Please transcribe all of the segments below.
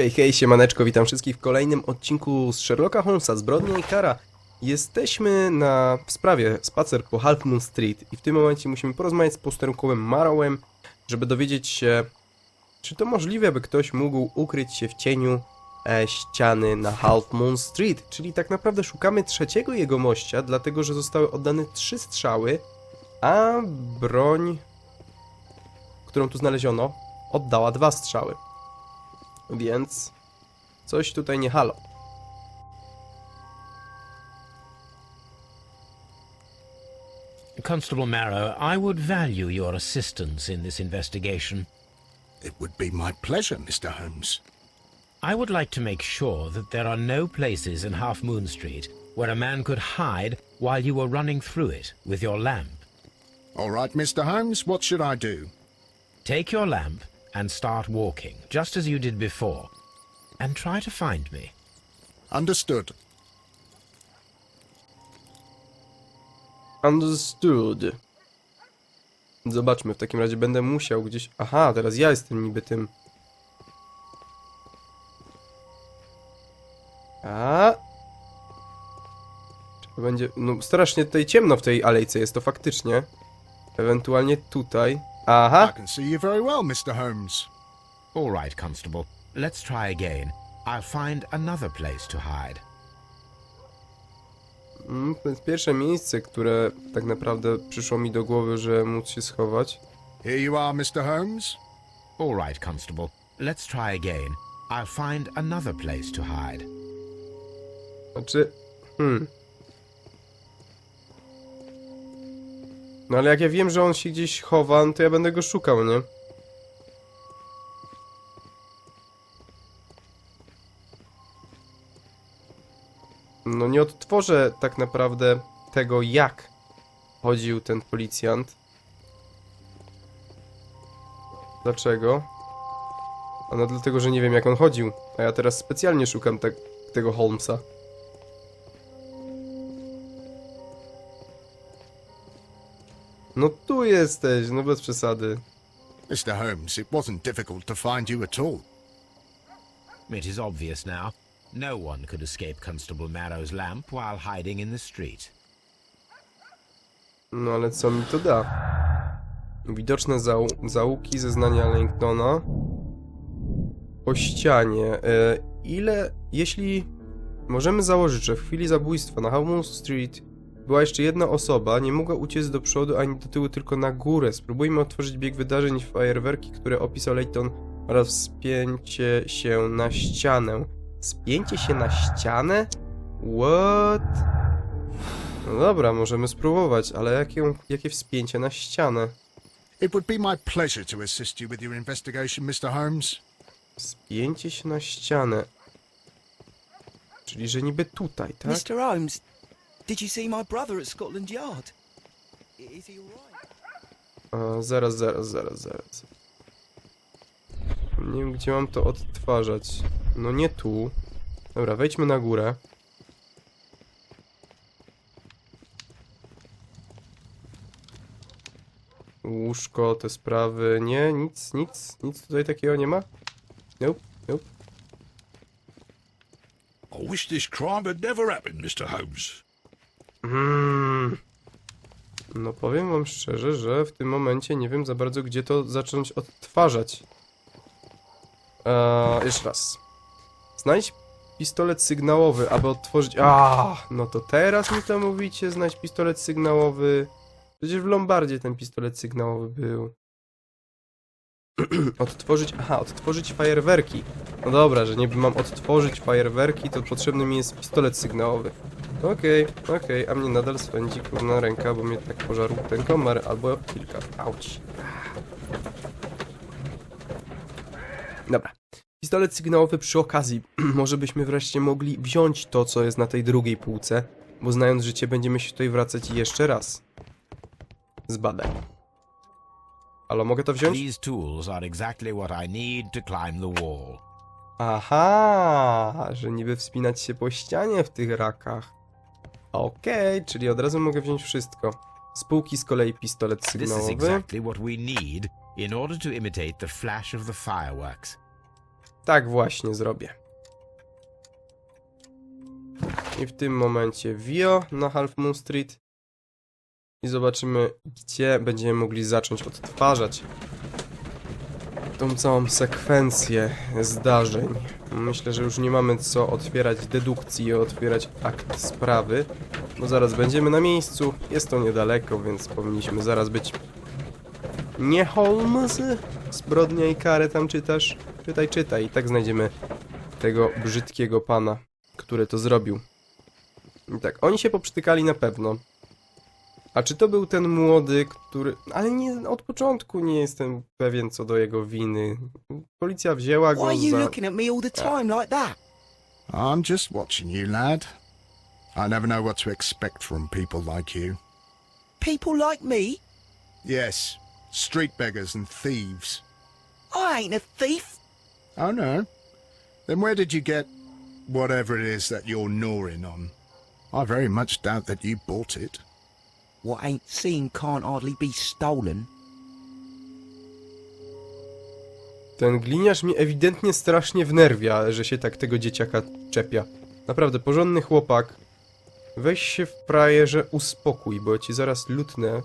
Hej, hej, siemaneczko, witam wszystkich w kolejnym odcinku z Sherlocka Holmesa, Zbrodnia i Kara. Jesteśmy na w sprawie spacer po Half Moon Street i w tym momencie musimy porozmawiać z posterunkowym Marrowem, żeby dowiedzieć się, czy to możliwe, by ktoś mógł ukryć się w cieniu e, ściany na Half Moon Street, czyli tak naprawdę szukamy trzeciego jego mościa, dlatego że zostały oddane trzy strzały, a broń, którą tu znaleziono, oddała dwa strzały. Więc coś tutaj nie halo. Constable Marrow, I would value your assistance in this investigation. It would be my pleasure, Mr. Holmes. I would like to make sure that there are no places in Half Moon Street where a man could hide while you were running through it with your lamp. All right, Mr. Holmes, what should I do? Take your lamp and start walking, just as you did before, and try to find me. Understood. Understood. Zobaczmy, w takim razie będę musiał gdzieś... Aha, teraz ja jestem niby tym... A. Czy będzie... No strasznie tutaj ciemno w tej alejce jest to faktycznie. Ewentualnie tutaj. I Aha. can see you very well, Mr. Holmes. All right, Constable, let's try again. I'll find another place to hide. Mm, To jest pierwsze miejsce, które tak naprawdę przyszło mi do głowy, że móc się schować. Here you are, Mr. Holmes. All right, Constable, let's try again. I'll find another place to hide. Znaczy, hmm. No ale jak ja wiem, że on się gdzieś chowa, no to ja będę go szukał, nie? No nie odtworzę tak naprawdę tego, jak chodził ten policjant. Dlaczego? No dlatego, że nie wiem jak on chodził. A ja teraz specjalnie szukam te tego Holmesa. No tu jesteś, no bez przesady. Mr. Holmes, it wasn't difficult to find you at all. It is obvious now. No one could escape Constable Marrow's lamp while hiding in the street. No ale co mi to da? Widoczne zau zaułki zeznania Langdona. Po ścianie. E, ile, jeśli możemy założyć, że w chwili zabójstwa na Half Street była jeszcze jedna osoba, nie mogła uciec do przodu ani do tyłu, tylko na górę. Spróbujmy otworzyć bieg wydarzeń w fajerwerki, które opisał Layton oraz wspięcie się na ścianę. Spięcie się na ścianę? What? No dobra, możemy spróbować, ale jakie, jakie wspięcie na ścianę? It would be my pleasure to assist you with your investigation, Mr. Holmes. Wspięcie się na ścianę. Czyli, że niby tutaj, tak? Mr. Holmes, did you see my brother at Scotland Yard? Is he alright? Zaraz, zaraz, zaraz, zaraz. Nie wiem, gdzie mam to odtwarzać. No nie tu. Dobra, wejdźmy na górę. Łóżko, te sprawy. Nie, nic, nic, nic tutaj takiego nie ma? Nope, nope. I wish this crime had never happened, Mr. Holmes. Mm. No powiem wam szczerze, że w tym momencie nie wiem za bardzo gdzie to zacząć odtwarzać. Eee, jeszcze raz. Znajdź pistolet sygnałowy, aby odtworzyć... A, no to teraz mi to mówicie, znajdź pistolet sygnałowy. Przecież w Lombardzie ten pistolet sygnałowy był. odtworzyć... Aha, odtworzyć fajerwerki. No dobra, że nie mam odtworzyć fajerwerki, to potrzebny mi jest pistolet sygnałowy. Okej, okej, a mnie nadal swędzi kurna ręka, bo mnie tak pożarł ten komar, albo kilka. Auć. Dobra. Pistolet sygnałowy przy okazji. Może byśmy wreszcie mogli wziąć to, co jest na tej drugiej półce, bo znając życie będziemy się tutaj wracać jeszcze raz. Zbadaj. Halo, mogę to wziąć? These tools are exactly what I need to climb the wall. Aha, że niby wspinać się po ścianie w tych rakach. Okej, czyli od razu mogę wziąć wszystko. Z półki z kolei pistolet sygnałowy. exactly what we need in order to imitate the flash of the fireworks. tak właśnie zrobię. I w tym momencie Vio na Half Moon Street. I zobaczymy, gdzie będziemy mogli zacząć odtwarzać tą całą sekwencję zdarzeń. Myślę, że już nie mamy co otwierać dedukcji i otwierać akt sprawy, bo zaraz będziemy na miejscu. Jest to niedaleko, więc powinniśmy zaraz być. Nie Holmes? Zbrodnia i karę tam czytasz? Czytaj, czytaj. I tak znajdziemy tego brzydkiego pana, który to zrobił. I tak, oni się poprztykali na pewno. A czy to był ten młody, który... Ale nie, od początku nie jestem pewien co do jego winy. Policja wzięła Why go are you za... looking at me all the time like that? I'm just watching you, lad. I never know what to expect from people like you. People like me? Yes, street beggars and thieves. I ain't a thief. Oh no. Then where did you get whatever it is that you're gnawing on? I very much doubt that you bought it. What ain't seen can't hardly be stolen. Ten gliniarz mnie ewidentnie strasznie wnerwia, że się tak tego dzieciaka czepia. Naprawdę, porządny chłopak. Weź się w prajerze uspokój, bo ci zaraz lutnę.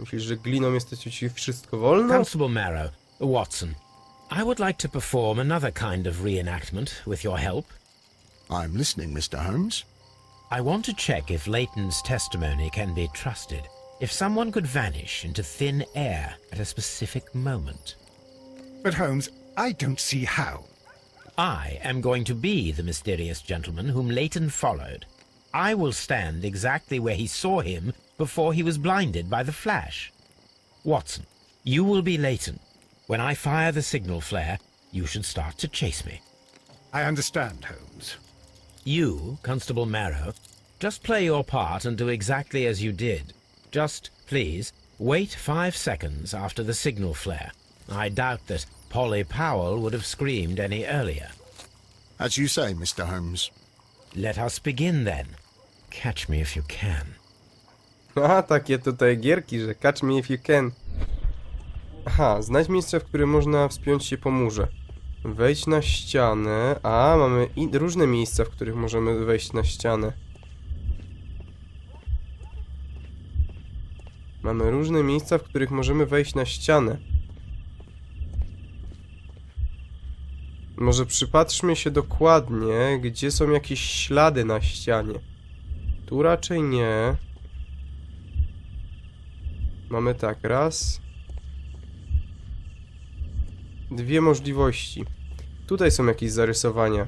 Myślisz, że gliną jest to ci wszystko wolno? Constable Marrow, Watson, I would like to perform another kind of reenactment with your help. I'm listening, Mr. Holmes. I want to check if Leighton's testimony can be trusted. If someone could vanish into thin air at a specific moment. But Holmes, I don't see how. I am going to be the mysterious gentleman whom Leighton followed. I will stand exactly where he saw him before he was blinded by the flash. Watson, you will be Leighton. When I fire the signal flare, you should start to chase me. I understand, Holmes. You, Constable Marrow, just play your part and do exactly as you did. Just, please, wait five seconds after the signal flare. I doubt that Polly Powell would have screamed any earlier. As you say, Mr. Holmes. Let us begin then. Catch me if you can. Aha, takie tutaj gierki, że catch me if you can. Aha, znajdź miejsce, w którym można wspiąć się po murze. Wejdź na ścianę. A, mamy różne miejsca, w których możemy wejść na ścianę. Mamy różne miejsca, w których możemy wejść na ścianę. Może przypatrzmy się dokładnie, gdzie są jakieś ślady na ścianie. Tu raczej nie. Mamy tak, raz. Dwie możliwości. Tutaj są jakieś zarysowania.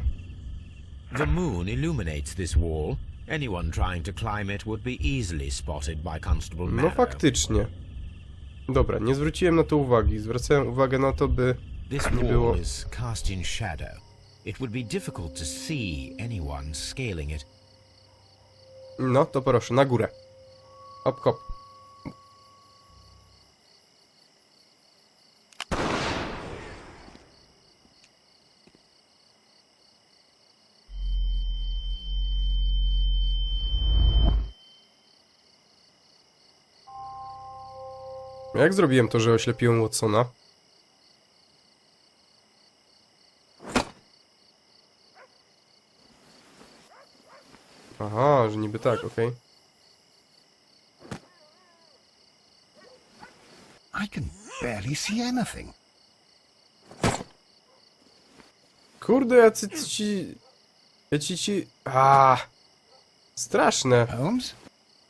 The moon illuminates this wall. Anyone trying to climb it would be easily spotted by Constable No Marrow. faktycznie. Dobra, nie zwróciłem na to uwagi. Zwracałem uwagę na to, by This nie wall było... is cast in shadow. It would be difficult to see anyone scaling it. No, to proszę, na górę. Hop, hop. Jak zrobiłem to, że oślepiłem Watsona? Aha, że niby tak, okej. I can barely see anything. Kurde, jacy ci... Ja ci ci... A, Straszne. Holmes?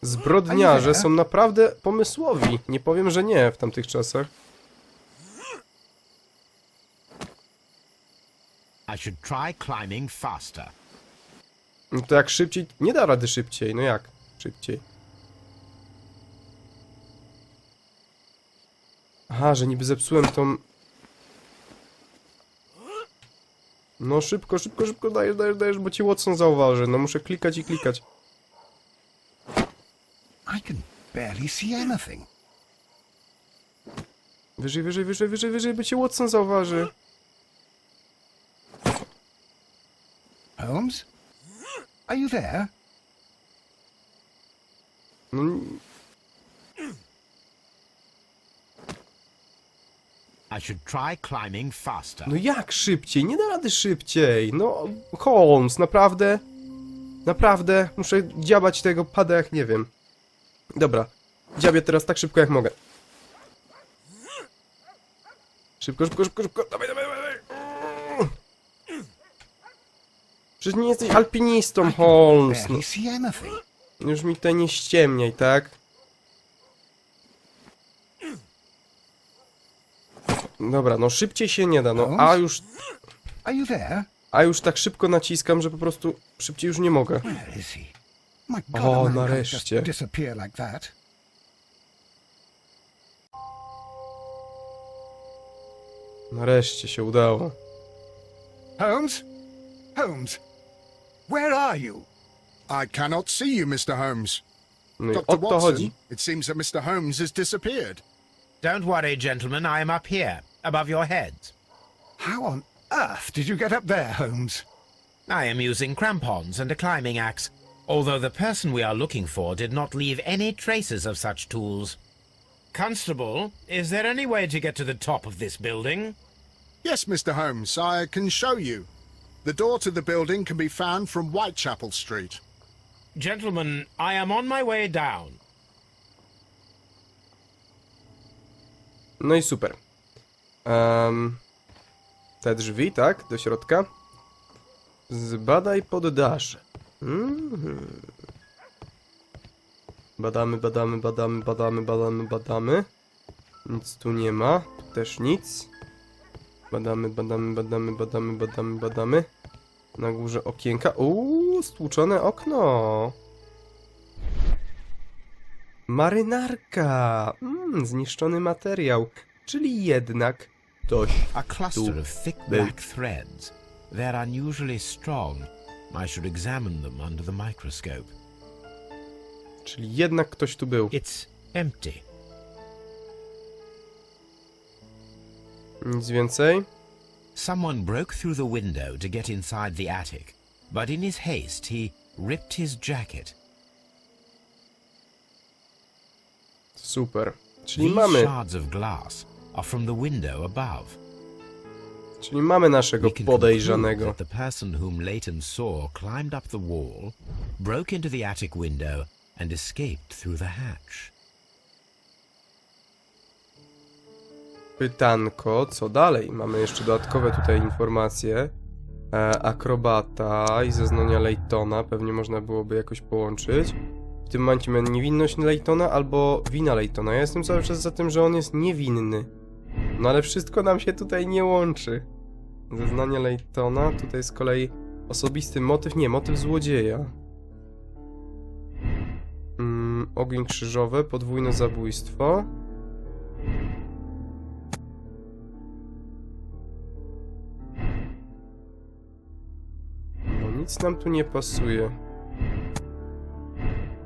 Zbrodniarze są naprawdę pomysłowi. Nie powiem, że nie w tamtych czasach. I should try climbing faster. No to jak szybciej... Nie da rady szybciej. No jak szybciej? Aha, że niby zepsułem tą... No szybko, szybko, szybko dajesz, dajesz, dajesz, bo ci Watson zauważy. No muszę klikać i klikać. I can barely see anything. Wyżej, wyżej, wyżej, wyżej, wyżej, bo cię Watson zauważy. Holmes? Are you there? No, I should try climbing faster. No jak szybciej? Nie da rady szybciej. No, Holmes, naprawdę? Naprawdę? Muszę dziabać tego pada jak nie wiem. Dobra, dziabię teraz tak szybko jak mogę. Szybko, szybko, szybko, szybko. Dawaj, dawaj, dawaj. Przecież nie jesteś alpinistą, Holmes. No, już mi tutaj nie ściemniaj, tak? Dobra, no szybciej się nie da, no a już, a już tak szybko naciskam, że po prostu szybciej już nie mogę. Where is he? My oh, God, O, a man can't nareszcie. just disappear like that. Nareszcie się udało. Holmes? Holmes? Where are you? I cannot see you, Mr. Holmes. No i Dr. o to Watson, chodzi. it seems that Mr. Holmes has disappeared. Don't worry, gentlemen, I am up here, above your heads. How on earth did you get up there, Holmes? I am using crampons and a climbing axe, although the person we are looking for did not leave any traces of such tools. Constable, is there any way to get to the top of this building? Yes, Mr. Holmes, I can show you. The door to the building can be found from Whitechapel Street. Gentlemen, I am on my way down. No i super. Em, te drzwi, tak? Do środka. Zbadaj poddasze. Mhm. Badamy, badamy, badamy, badamy, badamy, badamy. Nic tu nie ma. Tu też nic. Badamy, badamy, badamy, badamy, badamy, badamy. Na górze okienka. Uuu, stłuczone okno. Marynarka! Mm, zniszczony materiał. Czyli jednak ktoś. A cluster of thick black threads. They're unusually strong. I should examine them under the microscope. Czyli jednak ktoś tu był. It's empty. Nic więcej. Someone broke through the window to get inside the attic, but in his haste he ripped his jacket. Super. Czyli These mamy, shards of glass are from the window above. Czyli mamy naszego podejrzanego. the person whom Leighton saw climbed up the wall, broke into the attic window, and escaped through the hatch. Pytanko, co dalej? Mamy jeszcze dodatkowe tutaj informacje. E, akrobata i zeznania Laytona. Pewnie można byłoby jakoś połączyć. W tym momencie mamy niewinność Laytona albo wina Laytona. Ja jestem cały czas za tym, że on jest niewinny. No ale wszystko nam się tutaj nie łączy. Zeznania Laytona, tutaj z kolei osobisty motyw, nie, motyw złodzieja. Mm, ogień krzyżowy, podwójne zabójstwo. No nic nam tu nie pasuje.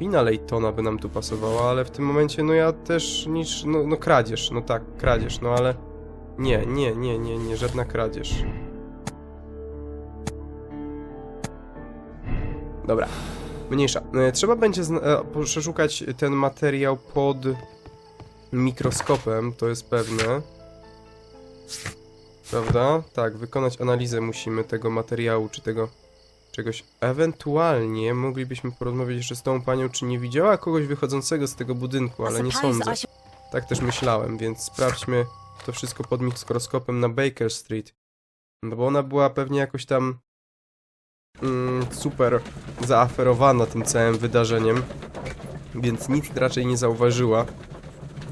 Wina Laytona by nam tu pasowała, ale w tym momencie no ja też niż, no, no kradzież, no tak, kradzież, no ale nie, nie, nie, nie, nie, żadna kradzież. Dobra, mniejsza. E, Trzeba będzie e, przeszukać ten materiał pod mikroskopem, to jest pewne. Prawda? Tak, wykonać analizę musimy tego materiału, czy tego czegoś. Ewentualnie moglibyśmy porozmawiać jeszcze z tą panią, czy nie widziała kogoś wychodzącego z tego budynku, ale nie sądzę. Tak też myślałem, więc sprawdźmy to wszystko pod mikroskopem na Baker Street. No bo ona była pewnie jakoś tam mm, super zaaferowana tym całym wydarzeniem, więc nic raczej nie zauważyła.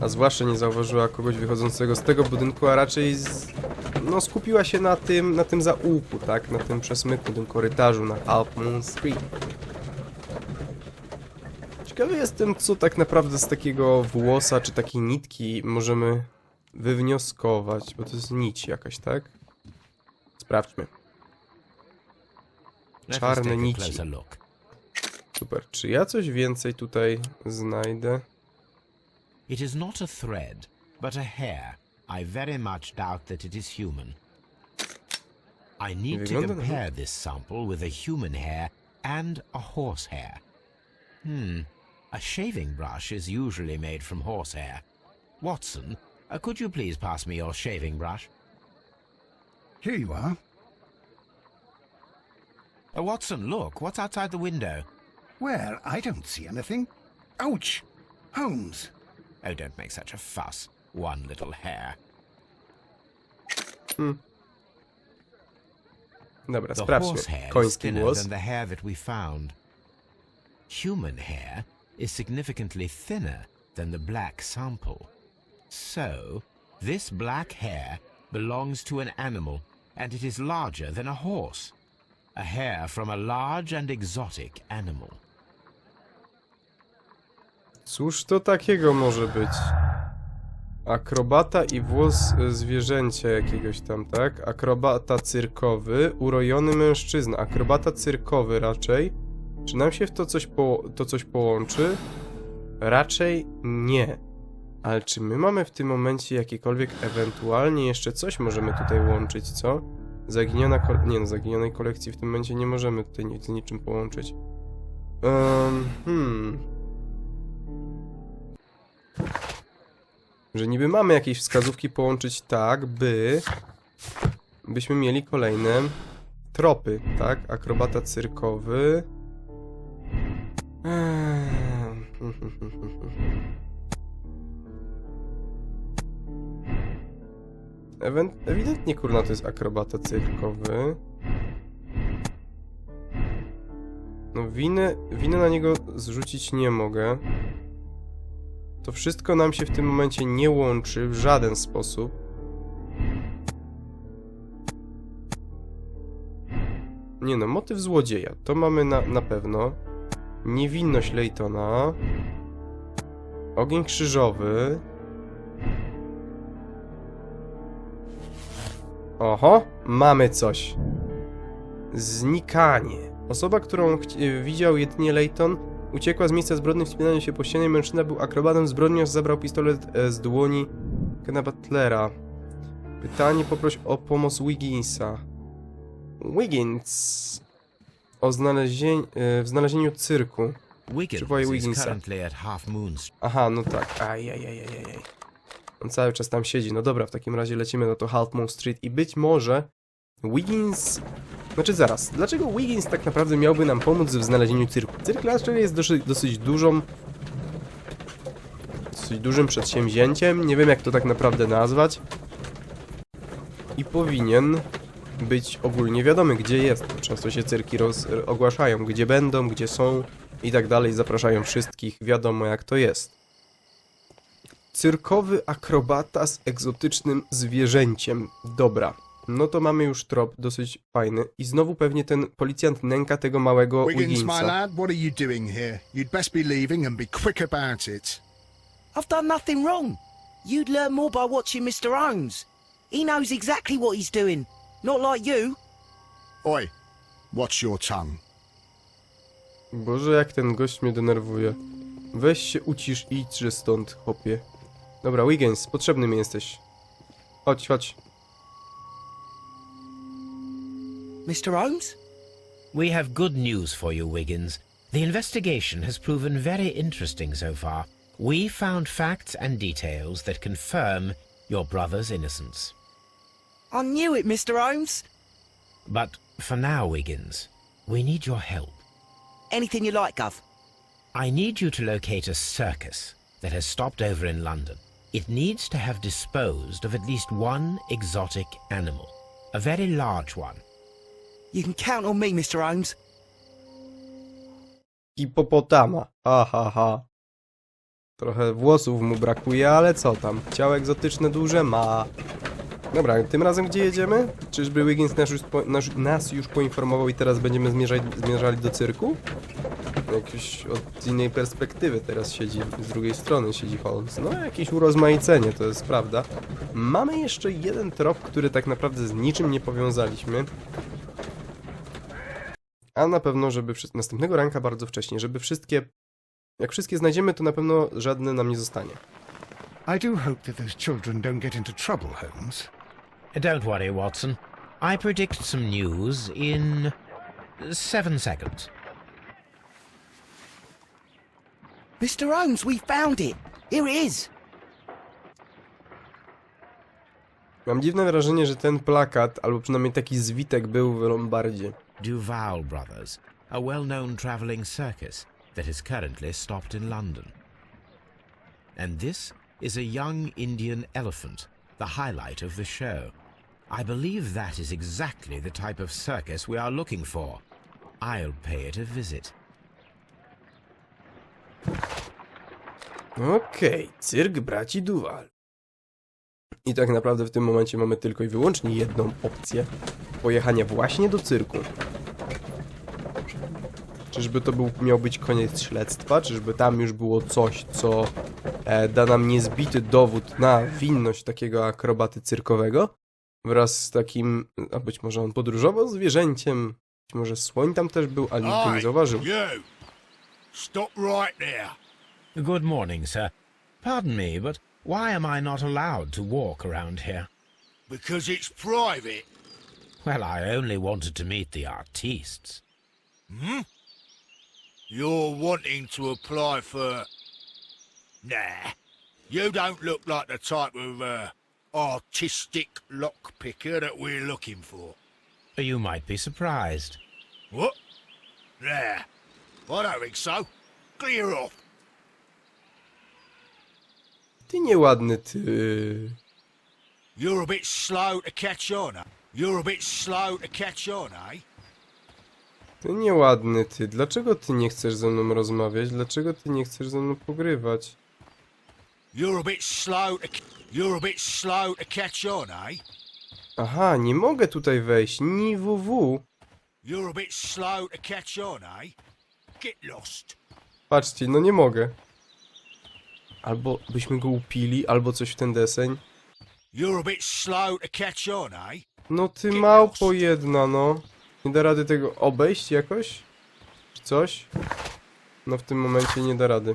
A zwłaszcza nie zauważyła kogoś wychodzącego z tego budynku, a raczej z, no, skupiła się na tym, na tym zaułku, tak? Na tym przesmyku, tym korytarzu na Half Moon Street. Ciekawy jestem, co tak naprawdę z takiego włosa czy takiej nitki możemy wywnioskować, bo to jest nić jakaś, tak? Sprawdźmy. Czarne nici. Super. Czy ja coś więcej tutaj znajdę? It is not a thread, but a hair. I very much doubt that it is human. I need to compare this sample with a human hair and a horse hair. Hmm. A shaving brush is usually made from horsehair. Watson, Uh, could you please pass me your shaving brush? Here you are. Uh, Watson, look, what's outside the window? Where? I don't see anything. Ouch! Holmes! Oh, don't make such a fuss. One little hair. Dobra, The sprawdźmy. horsehair is Koński thinner głos. than the hair that we found. Human hair is significantly thinner than the black sample. So, this black hair belongs to an animal, and it is larger than a horse. A hair from a large and exotic animal. Cóż to takiego może być? Akrobata i włos y, zwierzęcia jakiegoś tam, tak? Akrobata cyrkowy, urojony mężczyzna. Akrobata cyrkowy raczej. Czy nam się w to coś, to coś połączy? Raczej nie. Ale czy my mamy w tym momencie jakiekolwiek ewentualnie jeszcze coś możemy tutaj łączyć, co? Zaginiona. Nie no, zaginionej kolekcji w tym momencie nie możemy tutaj nic z niczym połączyć. Um, hmm... że niby mamy jakieś wskazówki połączyć tak, by byśmy mieli kolejne tropy, tak? Akrobata cyrkowy. Eee. Ewidentnie kurna to jest akrobata cyrkowy. No winę, winę na niego zrzucić nie mogę. To wszystko nam się w tym momencie nie łączy w żaden sposób. Nie no, motyw złodzieja. To mamy na, na pewno. Niewinność Laytona. Ogień krzyżowy. Oho, mamy coś. Znikanie. Osoba, którą widział jedynie Layton, uciekła z miejsca zbrodni wspinając się po ścianie. Mężczyzna był akrobatą zbrodniarz, zabrał pistolet e, z dłoni Kena Butlera. Pytanie poproś o pomoc Wigginsa. Wiggins. O znalezień, e, w znalezieniu cyrku. Wiggins Przywołaj Wigginsa. Aha, no tak. Ajajajajajaj. On cały czas tam siedzi. No dobra, w takim razie lecimy na to Half Moon Street i być może Wiggins... Znaczy zaraz, dlaczego Wiggins tak naprawdę miałby nam pomóc w znalezieniu cyrku? Cyrk raczej jest dosyć, dosyć dużą... Dosyć dużym przedsięwzięciem, nie wiem jak to tak naprawdę nazwać. I powinien być ogólnie wiadomy, gdzie jest. Często się cyrki roz, ogłaszają, gdzie będą, gdzie są i tak dalej. Zapraszają wszystkich, wiadomo jak to jest. Cyrkowy akrobata z egzotycznym zwierzęciem. Dobra. No to mamy już trop dosyć fajny. I znowu pewnie ten policjant nęka tego małego Wiggins, my Wigginsa. lad, what are you doing here? You'd best be leaving and be quick about it. I've done nothing wrong. You'd learn more by watching Mr. Holmes. He knows exactly what he's doing. Not like you. Oi, watch your tongue. Boże, jak ten gość mnie denerwuje. Weź się ucisz i idźże stąd, chłopie. Dobra, Wiggins, potrzebny mi jesteś. Chodź, chodź. Mr. Holmes? We have good news for you, Wiggins. The investigation has proven very interesting so far. We found facts and details that confirm your brother's innocence. I knew it, Mr. Holmes. But for now, Wiggins, we need your help. Anything you like, Gov. I need you to locate a circus that has stopped over in London. It needs to have disposed of at least one exotic animal, a very large one. You can count on me, Mr. Holmes. Hipopotama. Ha, ha, ha. Trochę włosów mu brakuje, ale co tam? Ciało egzotyczne duże ma. Dobra, tym razem gdzie jedziemy? Czyżby Wiggins nas już, po, nas, nas już poinformował i teraz będziemy zmierzać, zmierzali do cyrku? Jakiś od innej perspektywy teraz siedzi, z drugiej strony siedzi Holmes. No, jakieś urozmaicenie, to jest prawda. Mamy jeszcze jeden trop, który tak naprawdę z niczym nie powiązaliśmy. A na pewno, żeby następnego ranka bardzo wcześnie, żeby wszystkie. Jak wszystkie znajdziemy, to na pewno żadne nam nie zostanie. I do hope that those children don't get into trouble, Holmes. Don't worry, Watson. I predict some news in seven seconds. Mr. Holmes, we found it. Here it is. Mam dziwne wrażenie, że ten plakat, albo przynajmniej taki zwitek był w Lombardzie. Duval Brothers, a well known travelling circus that is currently stopped in London. And this is a young Indian elephant, the highlight of the show. I believe that is exactly the type of circus we are looking for. I'll pay it a visit. Okej, cyrk braci Duval. I tak naprawdę w tym momencie mamy tylko i wyłącznie jedną opcję. Pojechania właśnie do cyrku. Czyżby to był, miał być koniec śledztwa? Czyżby tam już było coś, co e, da nam niezbity dowód na winność takiego akrobaty cyrkowego? Wraz z takim, a być może on podróżował zwierzęciem, być może słoń tam też był, a nikt nie zauważył. Stop right there. Good morning, sir. Pardon me, but why am I not allowed to walk around here? Because it's private. Well, I only wanted to meet the artistes. You're wanting to apply for. Nah. You don't look like the type of uh, artistic lockpicker that we're looking for. You might be surprised. What? Nah. I don't think so. Clear off. Ty nieładny ty. You're a bit slow to catch on, eh? You're a bit slow to catch on, eh? Ty nieładny ty, dlaczego ty nie chcesz ze mną rozmawiać? Dlaczego ty nie chcesz ze mną pogrywać? You're a bit slow to. You're a bit slow to catch on, eh? Aha, nie mogę tutaj wejść, ni ww. You're a bit slow to catch on, eh? Patrzcie, no nie mogę. Albo byśmy go upili, albo coś w ten deseń. You're a bit slow to catch on, eh? No ty małpo jedna, no. Nie da rady tego obejść jakoś? Czy coś? No w tym momencie nie da rady.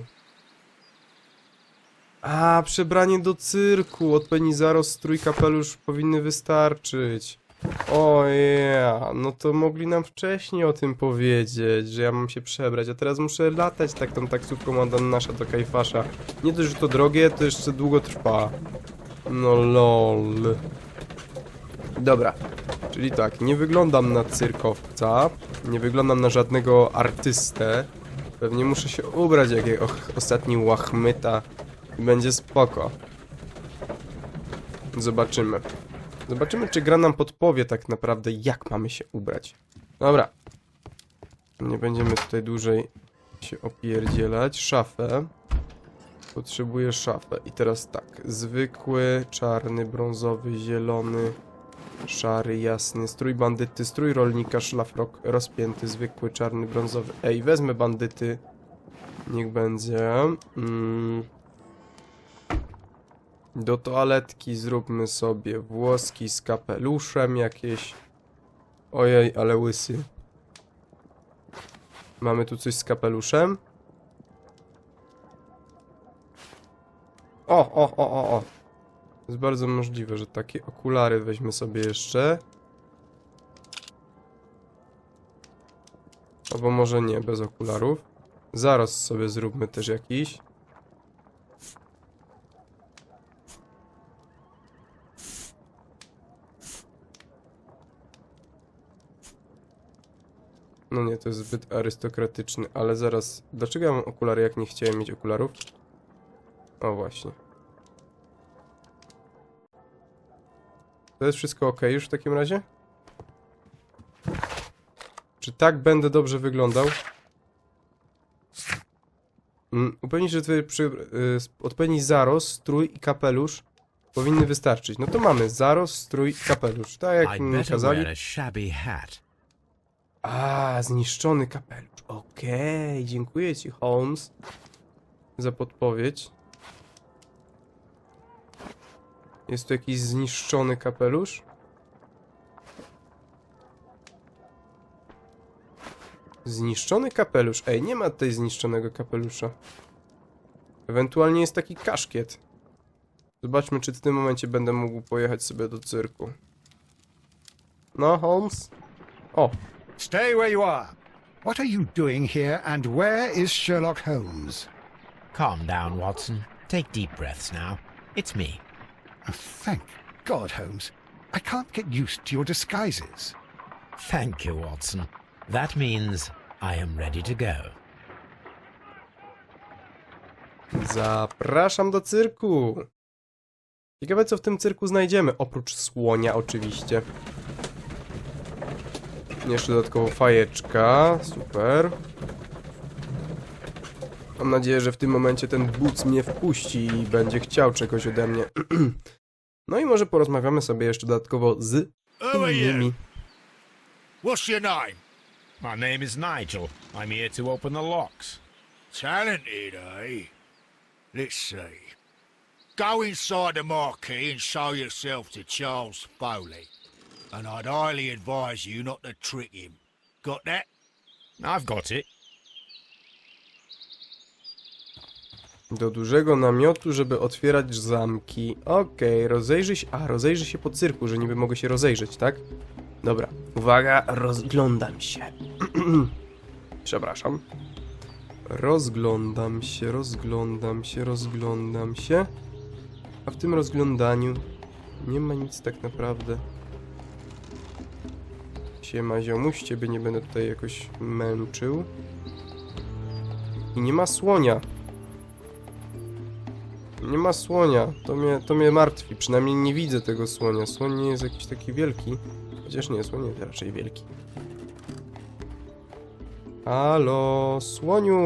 A, przebranie do cyrku. Odpowiedni zarost, strój, kapelusz powinny wystarczyć. O ja, no to mogli nam wcześniej o tym powiedzieć, że ja mam się przebrać, a teraz muszę latać tak tą taksówką od nasza do Kajfasza. Nie dość, że to drogie, to jeszcze długo trwa. No lol. Dobra, czyli tak, nie wyglądam na cyrkowca, nie wyglądam na żadnego artystę. Pewnie muszę się ubrać jak och, ostatni łachmyta i będzie spoko. Zobaczymy. Zobaczymy, czy gra nam podpowie tak naprawdę, jak mamy się ubrać. Dobra. Nie będziemy tutaj dłużej się opierdzielać. Szafę. Potrzebuję szafę. I teraz tak. Zwykły, czarny, brązowy, zielony, szary, jasny. Strój bandyty, strój rolnika, szlafrok rozpięty, zwykły, czarny, brązowy. Ej, wezmę bandyty. Niech będzie. Mm. Do toaletki zróbmy sobie włoski z kapeluszem jakieś. Ojej, ale łysy. Mamy tu coś z kapeluszem? O, o, o, o, o. Jest bardzo możliwe, że takie okulary weźmy sobie jeszcze. Albo może nie, bez okularów. Zaraz sobie zróbmy też jakiś. No nie, to jest zbyt arystokratyczny, ale zaraz... Dlaczego ja mam okulary, jak nie chciałem mieć okularów? O, właśnie. To jest wszystko ok już w takim razie? Czy tak będę dobrze wyglądał? Mm, upewnić, że tutaj przy, y, odpowiedni zarost, strój i kapelusz powinny wystarczyć. No to mamy zarost, strój i kapelusz. Tak jak mi kazali. A zniszczony kapelusz. Okej, dziękuję ci, Holmes, za podpowiedź. Jest tu jakiś zniszczony kapelusz? Zniszczony kapelusz. Ej, nie ma tutaj zniszczonego kapelusza. Ewentualnie jest taki kaszkiet. Zobaczmy, czy w tym momencie będę mógł pojechać sobie do cyrku. No, Holmes? O, Stay where you are. What are you doing here, and where is Sherlock Holmes? Calm down, Watson. Take deep breaths now. It's me. Uh, thank, God, Holmes, I can't get used to your disguises. Thank you, Watson. That means I am ready to go. Zapraszam do cyrku. Ciekawe co w tym cyrku znajdziemy, oprócz słonia oczywiście. Jeszcze dodatkowo fajeczka, super. Mam nadzieję, że w tym momencie ten buc mnie wpuści i będzie chciał czegoś ode mnie. No i może porozmawiamy sobie jeszcze dodatkowo z innymi. What's your name? My name is Nigel. I'm here to open the locks. Talented, eh? Let's see. Go inside the marquee and show yourself to Charles Foley. And I'd highly advise you not to trick him. Got that? I've got it. Do dużego namiotu, żeby otwierać zamki. Okej, rozejrzyj się. A, rozejrzyj się po cyrku, że niby mogę się rozejrzeć, tak? Dobra, uwaga, rozglądam się. Przepraszam. Rozglądam się, rozglądam się, rozglądam się. A w tym rozglądaniu nie ma nic tak naprawdę. Siema ziomuś, ciebie nie będę tutaj jakoś męczył. I nie ma słonia. Nie ma słonia. To mnie, to mnie martwi. Przynajmniej nie widzę tego słonia. Słoń nie jest jakiś taki wielki. Chociaż nie, słoń jest raczej wielki. Halo, słoniu!